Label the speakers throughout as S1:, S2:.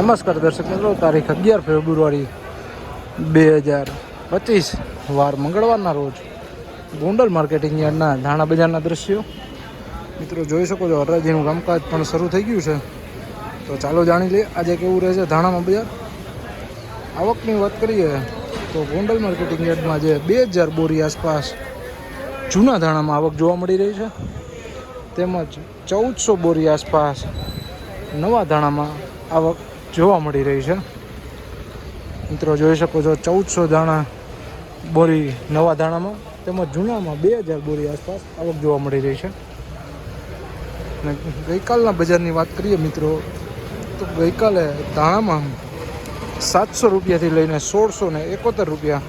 S1: નમસ્કાર દર્શક મિત્રો, તારીખ અગિયાર ફેબ્રુઆરી બે હજાર પચીસ, વાર મંગળવારના રોજ ગોંડલ માર્કેટિંગ યાર્ડના ધાણા બજારના દ્રશ્યો. મિત્રો, જોઈ શકો છો હરાજીનું કામકાજ પણ શરૂ થઈ ગયું છે. તો ચાલો જાણી લઈએ, આજે કેવું રહેશે ધાણામાં બજાર? આવકની વાત કરીએ, તો ગોંડલ માર્કેટિંગ યાર્ડમાં જે બે હજાર બોરી આસપાસ જૂના ધાણામાં આવક જોવા મળી રહી છે. તેમજ ચૌદસો બોરી આસપાસ નવા ધાણામાં આવક જોવા મળી રહી છે. મિત્રો જોઈ શકો છો, ચૌદસો દાણા બોરી નવા દાણામાં, તેમજ જૂનામાં બે હજાર બોરી આસપાસ આવક જોવા મળી રહી છે. અને ગઈકાલના બજારની વાત કરીએ મિત્રો, તો ગઈકાલે દાણામાં સાતસો રૂપિયાથી લઈને સોળસો ને એકોતેર રૂપિયા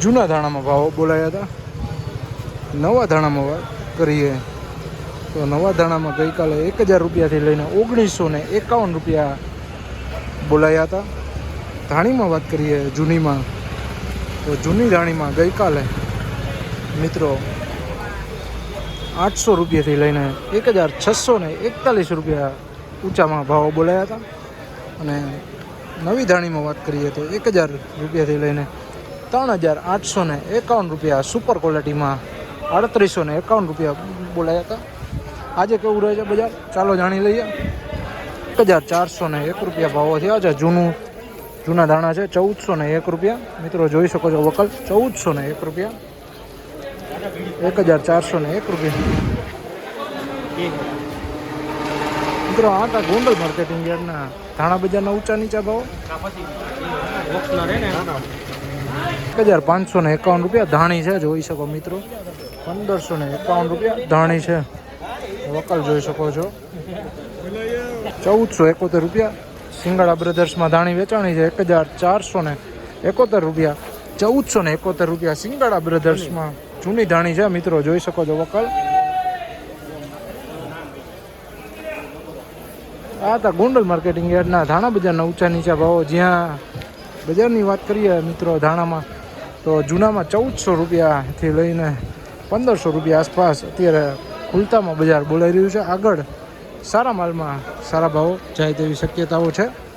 S1: જૂના દાણામાં ભાવો બોલાયા હતા. નવા દાણામાં વાત કરીએ, તો નવા દાણામાં ગઈકાલે એક હજાર રૂપિયાથી લઈને ઓગણીસો ને એકાવન રૂપિયા બોલાયા હતા. ધાણીમાં વાત કરીએ જૂનીમાં. તો જૂની ધાણીમાં ગઈકાલે મિત્રો આઠસો રૂપિયાથી લઈને એક હજાર છસો ને એકતાલીસ રૂપિયા ઊંચામાં ભાવો બોલાયા હતા. અને નવી ધાણીમાં વાત કરીએ તો એક હજાર રૂપિયાથી લઈને ત્રણ હજાર આઠસો ને એકાવન રૂપિયા સુપર ક્વોલિટીમાં આડત્રીસો ને એકાવન રૂપિયા બોલાયા હતા. આજે કેવું રહે છે બજાર? ચાલો જાણી લઈએ. એક હજાર ચારસો ને એક રૂપિયા ભાવો થયા છે. જૂનું, જૂના દાણા છે ચૌદસો ને એક રૂપિયા. મિત્રો જોઈ શકો છો વકલ, ચૌદસો ને એક રૂપિયા. એક હજાર ચારસો ને એક રૂપિયા. મિત્રો આ તા ગોંડલ માર્કેટિંગ યાર્ડના ધાણા બજારના ઊંચા નીચા ભાવો. એક હજાર પાંચસો ને એકાવન રૂપિયા ધાણી છે, જોઈ શકો મિત્રો. પંદરસો ને એકાવન રૂપિયા ધાણી છે. વકલ જોઈ શકો છો. ચૌદસો એકોતેર રૂપિયા. સિંગાડા બ્રધર્સમાં ધાણી વેચાણી છે એક હજાર ચારસો ને એકોતેર રૂપિયા. ચૌદસો ને એકોતેર રૂપિયા સિંગાડા બ્રધર્સમાં જૂની ધાણી છે. મિત્રો, જોઈ શકો છો વકલ. આ હતા ગોંડલ માર્કેટિંગ યાર્ડના ધાણા બજારના ઊંચા નીચા ભાવો. જ્યાં બજારની વાત કરીએ મિત્રો, ધાણામાં, તો જૂનામાં ચૌદસો રૂપિયાથી લઈને પંદરસો રૂપિયા આસપાસ અત્યારે ખુલતામાં બજાર બોલાઈ રહ્યું છે. આગળ સારા માલમાં સારા ભાવો જાય તેવી શક્યતાઓ છે.